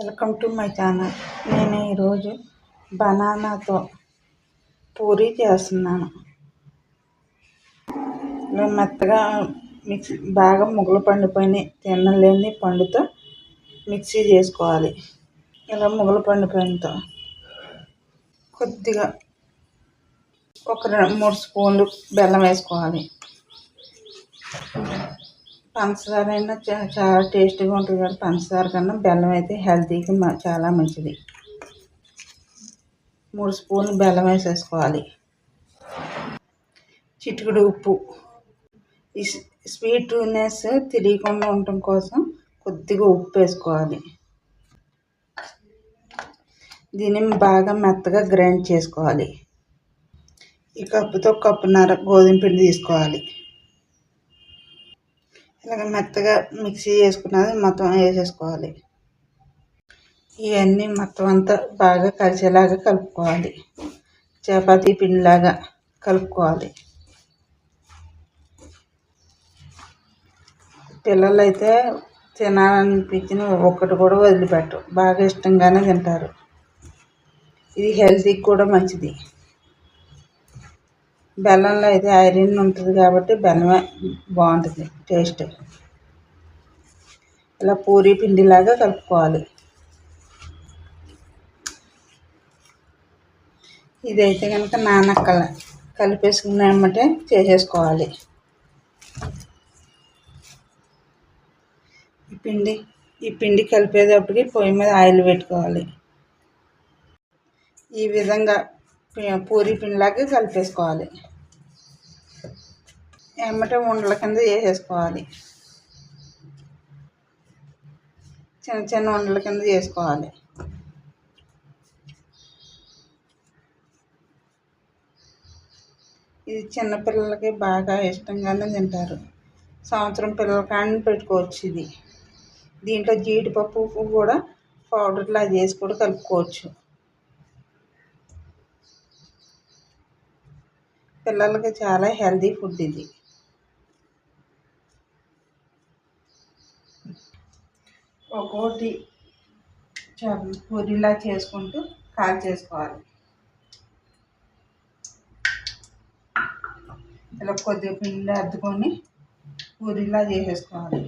Welcome to my channel. నేను ఈరోజు బనానాతో పూరి చేస్తున్నాను. మెత్తగా మిక్సీ బాగా ముగ్గులు పండిపోయినాయి తినలేని పండుతో మిక్సీ చేసుకోవాలి. ఇలా ముగ్గులు పండిపోయినతో కొద్దిగా ఒక రెండు మూడు స్పూన్లు బెల్లం వేసుకోవాలి. పంచదార అయినా చాలా టేస్టీగా ఉంటుంది కానీ పంచదార కన్నా బెల్లం అయితే హెల్తీకి చాలా మంచిది. మూడు స్పూన్లు బెల్లం వేసేసుకోవాలి. చిటికుడు ఉప్పు. ఈ స్వీట్నెస్ తెలియకుండా ఉండటం కోసం కొద్దిగా ఉప్పు వేసుకోవాలి. దీన్ని బాగా మెత్తగా గ్రైండ్ చేసుకోవాలి. ఈ కప్పుతో కప్పున్నర గోధుమ పిండి తీసుకోవాలి. ఇలాగ మెత్తగా మిక్సీ చేసుకున్నది మొత్తం వేసేసుకోవాలి. ఇవన్నీ మొత్తం అంతా బాగా కలిసేలాగా కలుపుకోవాలి. చపాతీ పిండిలాగా కలుపుకోవాలి. పిల్లలైతే తినాలనిపించిన ఒక్కటి కూడా వదిలిపెట్టరు. బాగా ఇష్టంగానే తింటారు. ఇది హెల్తీకి కూడా మంచిది. బెల్లంలో అయితే ఐరన్ ఉంటుంది కాబట్టి బెల్లమే బాగుంటుంది టేస్ట్. ఇలా పూరీ పిండిలాగా కలుపుకోవాలి. ఇదైతే కనుక నానక్కల కలిపేసుకున్నామంటే చేసేసుకోవాలి. ఈ పిండి ఈ పిండి కలిపేటప్పటికి పొయ్యి మీద ఆయిల్ పెట్టుకోవాలి. ఈ విధంగా పూరి పిండిలాగా కలిపేసుకోవాలి. ఎమ్మటే ఉండల కింద చేసేసుకోవాలి చిన్న చిన్న ఉండల కింద చేసుకోవాలి ఇది చిన్నపిల్లలకి బాగా ఇష్టంగానే తింటారు. సంవత్సరం పిల్లల కాడిని పెట్టుకోవచ్చు ఇది. దీంట్లో జీడిపప్పు కూడా పౌడర్లా చేసి కూడా కలుపుకోవచ్చు. పిల్లలకి చాలా హెల్దీ ఫుడ్ ఇది. ఒక్కోటి పూరిలా చేసుకుంటూ కాల్ చేసుకోవాలి. ఇలా కొద్దిగా పిండి అద్దుకొని పూరిలా చేసేసుకోవాలి.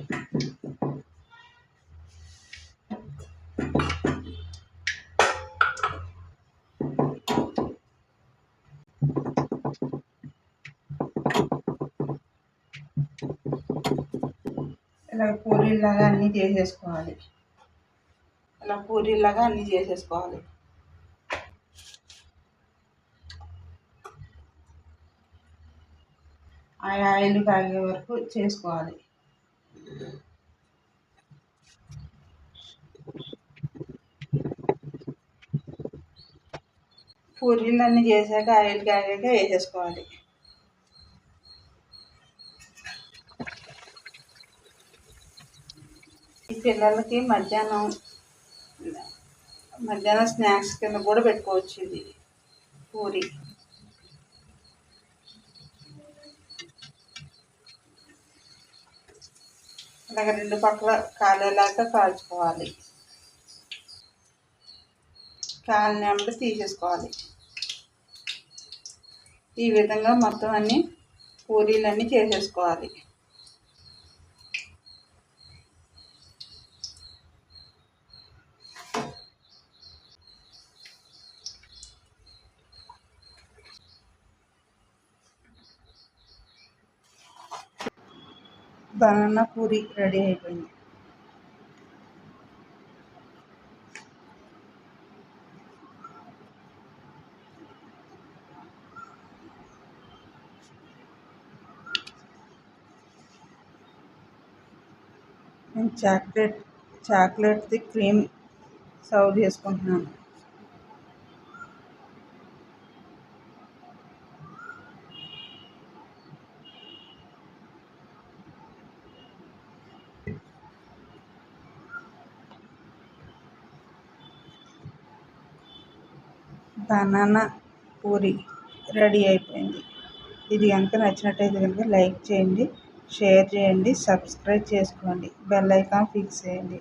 ఇలా పూరీలాగా అన్నీ చేసేసుకోవాలి. ఇలా పూరీలాగా అన్నీ చేసేసుకోవాలి. ఆ ఆయిల్ కాగే వరకు చేసుకోవాలి. పూరీలు అన్నీ చేశాక ఆయిల్ కాగాక వేసేసుకోవాలి. పిల్లలకి మధ్యాహ్నం మధ్యాహ్నం స్నాక్స్ కింద కూడా పెట్టుకోవచ్చు ఇది పూరి. అలాగే రెండు పక్కల కాలేలాగా కాల్చుకోవాలి. కాలినప్పుడు తీసేసుకోవాలి. ఈ విధంగా మొత్తం అన్నీ పూరీలన్నీ చేసేసుకోవాలి. బనానా పూరి రెడీ అయిపోయింది నేను చాక్లెట్ చాక్లెట్ది క్రీమ్ సర్వ్ చేసుకుంటున్నాను బనానా పూరి రెడీ అయిపోయింది. ఇది కనుక నచ్చినట్టయితే కనుక లైక్ చేయండి షేర్ చేయండి సబ్స్క్రైబ్ చేసుకోండి. బెల్ ఐకాన్ ఫిక్స్ చేయండి.